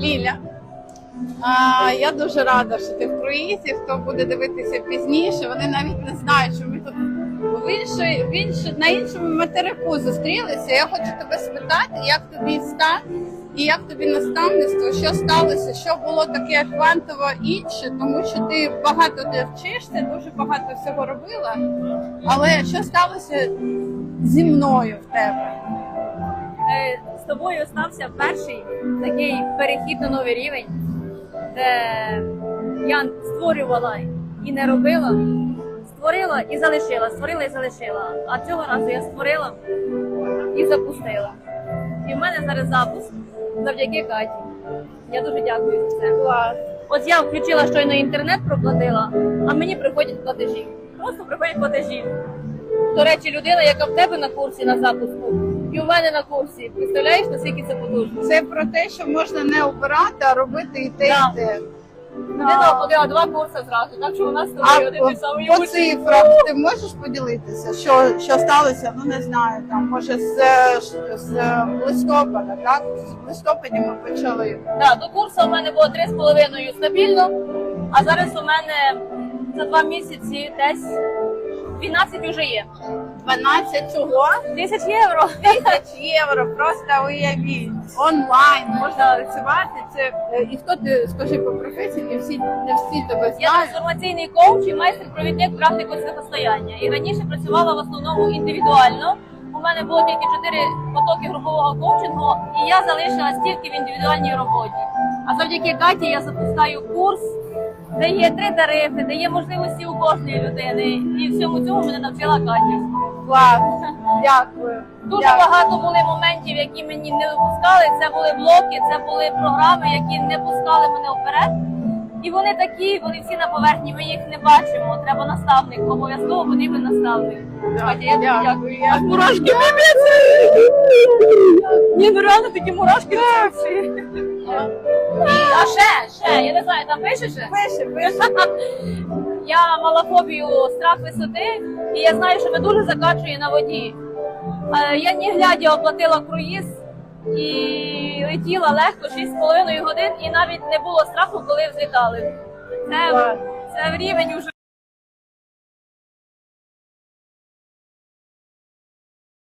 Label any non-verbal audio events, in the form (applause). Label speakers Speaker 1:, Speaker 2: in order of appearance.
Speaker 1: Ліля. А, я дуже рада, що ти в круїзі. Хто буде дивитися пізніше, вони навіть не знають, що ми тут в іншої, в іншій, на іншому материку зустрілися. Я хочу тебе спитати, як тобі стан і як тобі наставництво, що сталося, що було таке квантово інше, тому що ти багато де вчишся, дуже багато всього робила. Але що сталося зі мною в тебе?
Speaker 2: З тобою стався перший такий перехід на новий рівень, де я створювала і не робила, створила і залишила, створила і залишила. А цього разу я створила і запустила. І в мене зараз запуск завдяки Каті. Я дуже дякую за це.
Speaker 1: Клас.
Speaker 2: От я включила щойно інтернет, проплатила, а мені приходять платежі. Просто приходять платежі. До речі, людина, яка в тебе на курсі на запуску, і у мене на курсі. Представляєш, наскільки це потужно?
Speaker 1: Це про те, що можна не обирати, а робити і те,
Speaker 2: Да.
Speaker 1: і те.
Speaker 2: Людина оплатила два курси зразу, так що у нас з
Speaker 1: А
Speaker 2: тобою один і самий
Speaker 1: по
Speaker 2: учень.
Speaker 1: цифрах ти можеш поділитися, що, що сталося? Ну не знаю, там може з, е, ш- з е, листопада, так? В листопаді ми почали.
Speaker 2: Да, до курсу у мене було 3,5 стабільно, а зараз у мене за два місяці десь 12 вже є.
Speaker 1: 12 чого?
Speaker 2: Тисяч євро.
Speaker 1: Тисяч євро, просто уявіть. Онлайн можна працювати. Це е, і хто ти скажи по професії, не всі не всі тебе
Speaker 2: Я
Speaker 1: знають.
Speaker 2: трансформаційний коуч і майстер-провідник практику святостояння. І раніше працювала в основному індивідуально. У мене було тільки чотири потоки групового коучингу, і я залишилась тільки в індивідуальній роботі. А завдяки Каті я запускаю курс, де є три тарифи, де є можливості у кожної людини. І всьому цьому мене навчила Катя.
Speaker 1: Клас. Дякую.
Speaker 2: Дуже
Speaker 1: Дякую.
Speaker 2: багато були моментів, які мені не допускали. Це були блоки, це були програми, які не пускали мене вперед. І вони такі, вони всі на поверхні. Ми їх не бачимо. Треба наставник. Обов'язково потрібен наставник. Катя, я тобі дякую. Мурашки. Ні, ну реально такі мурашки я не знаю, там пише ще?
Speaker 1: Пише, пише. (laughs)
Speaker 2: Я мала фобію страх висоти, і я знаю, що мене дуже закачує на воді. Е, Я не глядя оплатила круїз і летіла легко 6,5 годин, і навіть не було страху, коли взлітали. Це, це рівень уже.